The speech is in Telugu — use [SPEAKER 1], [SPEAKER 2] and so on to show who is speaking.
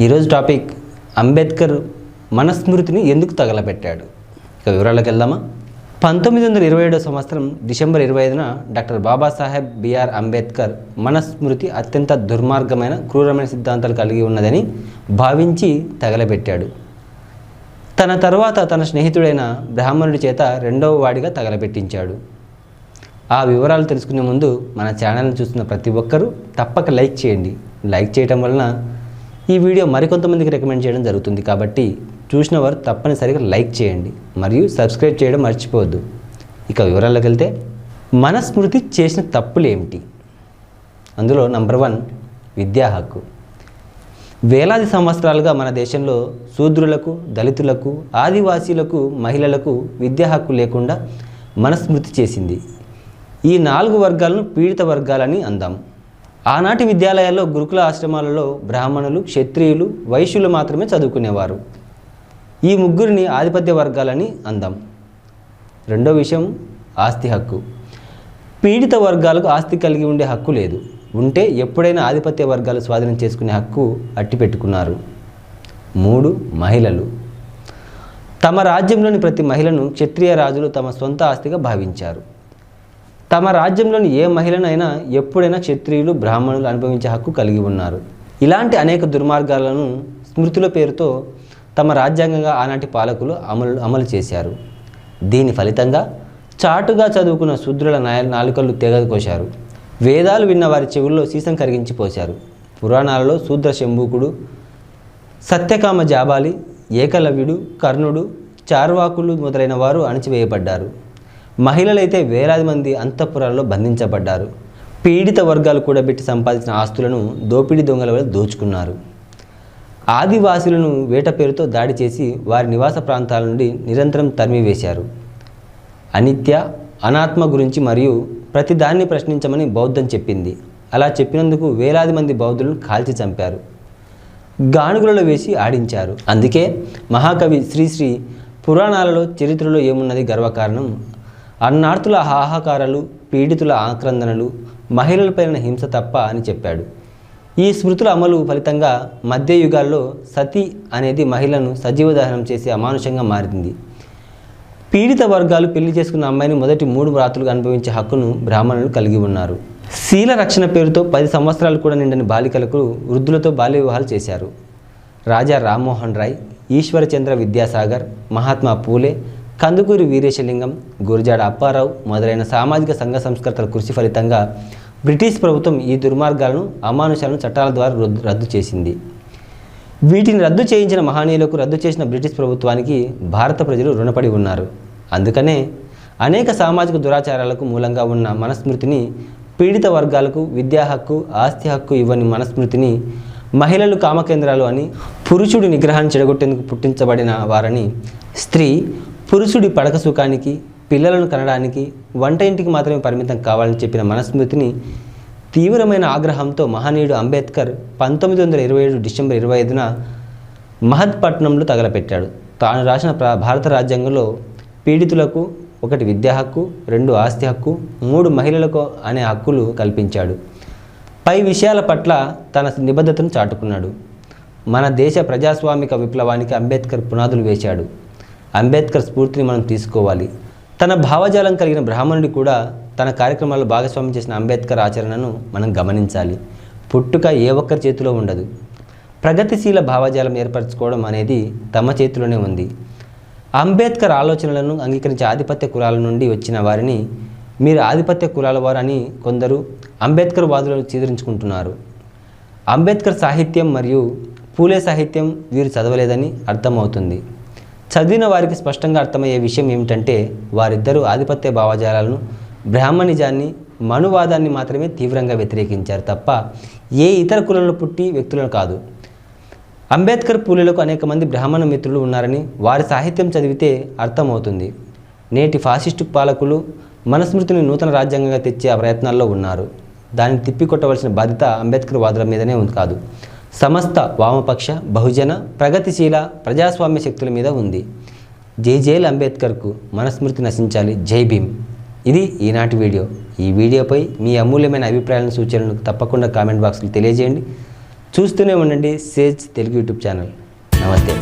[SPEAKER 1] ఈరోజు టాపిక్ అంబేద్కర్ మనస్మృతిని ఎందుకు తగలబెట్టాడు? ఇక వివరాలకు వెళ్దామా? పంతొమ్మిది వందల ఇరవై ఏడో సంవత్సరం డిసెంబర్ ఇరవై ఐదున doctor Babasaheb B R Ambedkar Manusmriti అత్యంత దుర్మార్గమైన క్రూరమైన సిద్ధాంతాలు కలిగి ఉన్నదని భావించి తగలబెట్టాడు. తన తర్వాత తన స్నేహితుడైన బ్రాహ్మణుడి చేత రెండవ వాడిగా తగలబెట్టించాడు. ఆ వివరాలు తెలుసుకునే ముందు మన ఛానల్ని చూస్తున్న ప్రతి ఒక్కరూ తప్పక లైక్ చేయండి. లైక్ చేయటం వలన ఈ వీడియో మరికొంతమందికి రికమెండ్ చేయడం జరుగుతుంది కాబట్టి చూసిన వారు తప్పనిసరిగా లైక్ చేయండి మరియు సబ్స్క్రైబ్ చేయడం మర్చిపోవద్దు. ఇక వివరాల్లోకి వెళ్తే మనస్మృతి చేసిన తప్పులు ఏమిటి అందులో నంబర్ వన్ విద్యా హక్కు. వేలాది సంవత్సరాలుగా మన దేశంలో శూద్రులకు దళితులకు ఆదివాసీలకు మహిళలకు విద్యా హక్కు లేకుండా మనస్మృతి చేసింది. ఈ నాలుగు వర్గాలను పీడిత వర్గాలని అందాం. ఆనాటి విద్యాలయాల్లో గురుకుల ఆశ్రమాలలో బ్రాహ్మణులు క్షత్రియులు వైశ్యులు మాత్రమే చదువుకునేవారు. ఈ ముగ్గురిని ఆధిపత్య వర్గాలని అందాం. రెండో విషయం ఆస్తి హక్కు. పీడిత వర్గాలకు ఆస్తి కలిగి ఉండే హక్కు లేదు. ఉంటే ఎప్పుడైనా ఆధిపత్య వర్గాలు స్వాధీనం చేసుకునే హక్కు అట్టిపెట్టుకున్నారు. మూడు మహిళలు. తమ రాజ్యంలోని ప్రతి మహిళను క్షత్రియ రాజులు తమ సొంత ఆస్తిగా భావించారు. తమ రాజ్యంలోని ఏ మహిళనైనా ఎప్పుడైనా క్షత్రియులు బ్రాహ్మణులు అనుభవించే హక్కు కలిగి ఉన్నారు. ఇలాంటి అనేక దుర్మార్గాలను స్మృతుల పేరుతో తమ రాజ్యాంగంగా ఆనాటి పాలకులు అమలు అమలు చేశారు. దీని ఫలితంగా చాటుగా చదువుకున్న శూద్రుల నాయ నాలుకలు తెగకోశారు వేదాలు విన్న వారి చెవుల్లో సీసం కరిగించిపోశారు పురాణాలలో శూద్ర శంభూకుడు సత్యకామ జాబాలి ఏకలవ్యుడు కర్ణుడు చార్వాకులు మొదలైన వారు అణచివేయబడ్డారు. మహిళలైతే వేలాది మంది అంతఃపురాల్లో బంధించబడ్డారు. పీడిత వర్గాలు కూడబెట్టి సంపాదించిన ఆస్తులను దోపిడీ దొంగల వల్ల దోచుకున్నారు. ఆదివాసులను వేట పేరుతో దాడి చేసి వారి నివాస ప్రాంతాల నుండి నిరంతరం తరిమివేశారు. అనిత్య అనాత్మ గురించి మరియు ప్రతిదాన్ని ప్రశ్నించమని బౌద్ధం చెప్పింది. అలా చెప్పినందుకు వేలాది మంది బౌద్ధులను కాల్చి చంపారు. గానుగులలో వేసి ఆడించారు. అందుకే మహాకవి శ్రీశ్రీ పురాణాలలో చరిత్రలో ఏమున్నది గర్వకారణం? అన్నార్తుల హాహాకారాలు పీడితుల ఆక్రందనలు మహిళలపైన హింస తప్ప అని చెప్పాడు. ఈ స్మృతుల అమలు ఫలితంగా మధ్యయుగాల్లో సతి అనేది మహిళను సజీవ దహనం చేసి అమానుషంగా మారింది. పీడిత వర్గాలు పెళ్ళి చేసుకున్న అమ్మాయిని మొదటి మూడు రాత్రులుగా అనుభవించే హక్కును బ్రాహ్మణులు కలిగి ఉన్నారు. శీల రక్షణ పేరుతో పది సంవత్సరాలు కూడా నిండని బాలికలకు వృద్ధులతో బాల్య వివాహాలు చేశారు. రాజా రామ్మోహన్ రాయ్ ఈశ్వరచంద్ర విద్యాసాగర్ మహాత్మా పూలే కందుకూరి వీరేశలింగం గురజాడ అప్పారావు మొదలైన సామాజిక సంఘ సంస్కర్తల కృషి ఫలితంగా బ్రిటిష్ ప్రభుత్వం ఈ దుర్మార్గాలను అమానుషాలను చట్టాల ద్వారా రద్దు- రద్దు చేసింది. వీటిని రద్దు చేయించిన మహనీయులకు రద్దు చేసిన బ్రిటిష్ ప్రభుత్వానికి భారత ప్రజలు రుణపడి ఉన్నారు. అందుకనే అనేక సామాజిక దురాచారాలకు మూలంగా ఉన్న మనస్మృతిని పీడిత వర్గాలకు విద్యా హక్కు ఆస్తి హక్కు ఇవ్వని మనస్మృతిని మహిళలు కామకేంద్రాలు అని పురుషుడి నిగ్రహాన్ని చెడగొట్టేందుకు పుట్టించబడిన వారని స్త్రీ పురుషుడి పడక సుఖానికి పిల్లలను కనడానికి వంట ఇంటికి మాత్రమే పరిమితం కావాలని చెప్పిన మనస్మృతిని తీవ్రమైన ఆగ్రహంతో మహనీయుడు అంబేద్కర్ పంతొమ్మిది వందల ఇరవై ఏడు డిసెంబర్ ఇరవై ఐదున మహత్పట్నంలో తగలపెట్టాడు. తాను రాసిన ప్ర- భారత రాజ్యాంగంలో పీడితులకు ఒకటి విద్యా హక్కు రెండు ఆస్తి హక్కు మూడు మహిళలకు అనే హక్కులు కల్పించాడు. పై విషయాల పట్ల తన నిబద్ధతను చాటుకున్నాడు. మన దేశ ప్రజాస్వామిక విప్లవానికి అంబేద్కర్ పునాదులు వేశాడు. అంబేద్కర్ స్ఫూర్తిని మనం తీసుకోవాలి. తన భావజాలం కలిగిన బ్రాహ్మణుడి కూడా తన కార్యక్రమాల్లో భాగస్వామ్యం చేసిన అంబేద్కర్ ఆచరణను మనం గమనించాలి. పుట్టుక ఏ ఒక్కరి చేతిలో ఉండదు. ప్రగతిశీల భావజాలం ఏర్పరచుకోవడం అనేది తమ చేతిలోనే ఉంది. అంబేద్కర్ ఆలోచనలను అంగీకరించే ఆధిపత్య కులాల నుండి వచ్చిన వారిని మీరు ఆధిపత్య కులాల వారు అని కొందరు అంబేద్కర్ వాదులను చీదరించుకుంటున్నారు. అంబేద్కర్ సాహిత్యం మరియు పూలే సాహిత్యం వీరు చదవలేదని అర్థమవుతుంది. చదివిన వారికి స్పష్టంగా అర్థమయ్యే విషయం ఏమిటంటే వారిద్దరూ ఆధిపత్య భావజాలాలను బ్రాహ్మణిజాన్ని మనువాదాన్ని మాత్రమే తీవ్రంగా వ్యతిరేకించారు తప్ప ఏ ఇతర కులంలో పుట్టి వ్యక్తులను కాదు. అంబేద్కర్ పూలలకు అనేక మంది బ్రాహ్మణ మిత్రులు ఉన్నారని వారి సాహిత్యం చదివితే అర్థమవుతుంది. నేటి ఫాసిస్టు పాలకులు మనస్మృతిని నూతన రాజ్యాంగంగా తెచ్చే ప్రయత్నాల్లో ఉన్నారు. దాన్ని తిప్పికొట్టవలసిన బాధ్యత అంబేద్కర్ వాదుల మీదనే ఉంది కాదు. సమస్త వామపక్ష బహుజన ప్రగతిశీల ప్రజాస్వామ్య శక్తుల మీద ఉంది. జై జైల్ అంబేద్కర్కు మనస్మృతి నశించాలి. జై భీమ్. ఇది ఈనాటి వీడియో. ఈ వీడియోపై మీ అమూల్యమైన అభిప్రాయాలను సూచనలు తప్పకుండా కామెంట్ బాక్స్లో తెలియజేయండి. చూస్తూనే ఉండండి సేజ్ తెలుగు యూట్యూబ్ ఛానల్. నమస్తే.